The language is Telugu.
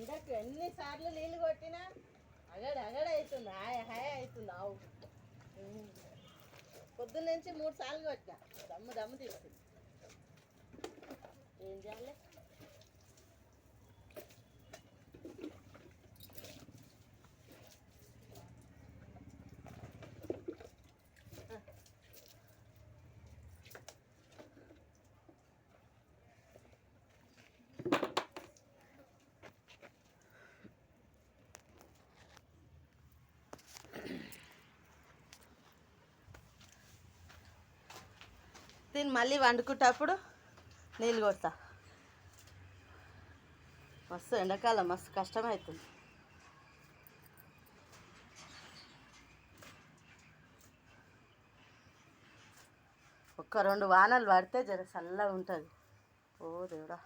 ఆయనకు ఎన్నిసార్లు నీళ్ళు కొట్టినా అగడ అగడ అవుతుంది హాయ్ హాయ్ అవుతుంది ఆవు. పొద్దున్నుంచి పొద్దున్న నుంచి మూడు సార్లు కొట్టినా. దమ్ము దమ్ము తీస్తుంది దీన్ని మళ్ళీ వండుకుంటప్పుడు నీళ్ళు కొడతా. మస్తు ఎండాకాలం మస్తు కష్టమవుతుంది ఒక్క రెండు వానలు పడితే జర చల్లగా ఉంటుంది. ఓ దేవుడా.